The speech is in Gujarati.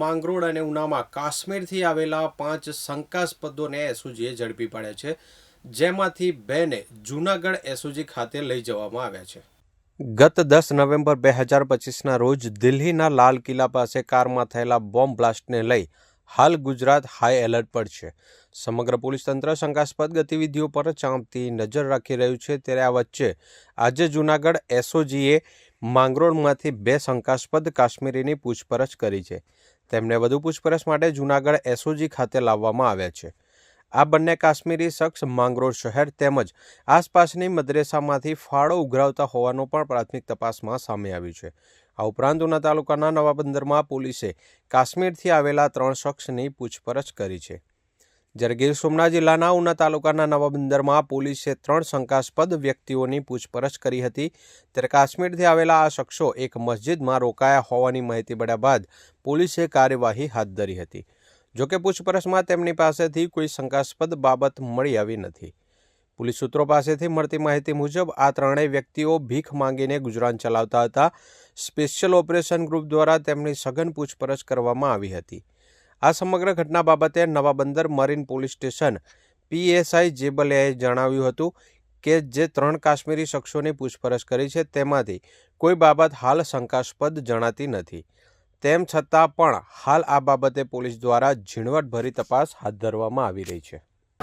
માંગરોળ અને ઉનામાં કાશ્મીરથી આવેલા પાંચ શંકાસ્પદોને એસઓજીએ ઝડપી પાડ્યા છે, જેમાંથી બેને જૂનાગઢ એસઓજી ખાતે લઈ જવામાં આવ્યા છે. ગત દસ નવેમ્બર બે હજાર પચીસના રોજ દિલ્હીના લાલ કિલ્લા પાસે કારમાં થયેલા બોમ્બ બ્લાસ્ટને લઈ હાલ ગુજરાત હાઈ એલર્ટ પર છે. સમગ્ર પોલીસ તંત્ર શંકાસ્પદ ગતિવિધિઓ પર ચાંપતી નજર રાખી રહ્યું છે. ત્યારે આ વચ્ચે આજે જૂનાગઢ એસઓજીએ માંગરોળમાંથી બે શંકાસ્પદ કાશ્મીરીની પૂછપરછ કરી છે. તેમને વધુ પૂછપરછ માટે જૂનાગઢ એસઓજી ખાતે લાવવામાં આવ્યા છે. આ બંને કાશ્મીરી શખ્સ માંગરોળ શહેર તેમજ આસપાસની મદ્રેસામાંથી ફાળો ઉઘરાવતા હોવાનું પણ પ્રાથમિક તપાસમાં સામે આવ્યું છે. આ ઉપરાંત ઉના તાલુકાના નવાબંદરમાં પોલીસે કાશ્મીરથી આવેલા ત્રણ શખ્સની પૂછપરછ કરી છે. જ્યારે ગીર સોમનાથ જિલ્લાના ઉના તાલુકાના નવાબંદરમાં પોલીસે ત્રણ શંકાસ્પદ વ્યક્તિઓની પૂછપરછ કરી હતી. ત્યારે કાશ્મીરથી આવેલા આ શખ્સો એક મસ્જિદમાં રોકાયા હોવાની માહિતી મળ્યા બાદ પોલીસે કાર્યવાહી હાથ ધરી હતી. જોકે પૂછપરછમાં તેમની પાસેથી કોઈ શંકાસ્પદ બાબત મળી આવી નથી. પોલીસ સૂત્રો પાસેથી મળતી માહિતી મુજબ, આ ત્રણેય વ્યક્તિઓ ભીખ માંગીને ગુજરાન ચલાવતા હતા. સ્પેશિયલ ઓપરેશન ગ્રુપ દ્વારા તેમની સઘન પૂછપરછ કરવામાં આવી હતી. આ સમગ્ર ઘટના બાબતે Navabandar marine police station PSI જેબલિયાએ જણાવ્યું હતું કે જે ત્રણ કાશ્મીરી શખ્સોની પૂછપરછ કરી છે તેમાંથી કોઈ બાબત હાલ શંકાસ્પદ જણાતી નથી. તેમ છતાં પણ હાલ આ બાબતે પોલીસ દ્વારા ઝીણવટભરી તપાસ હાથ ધરવામાં આવી રહી છે.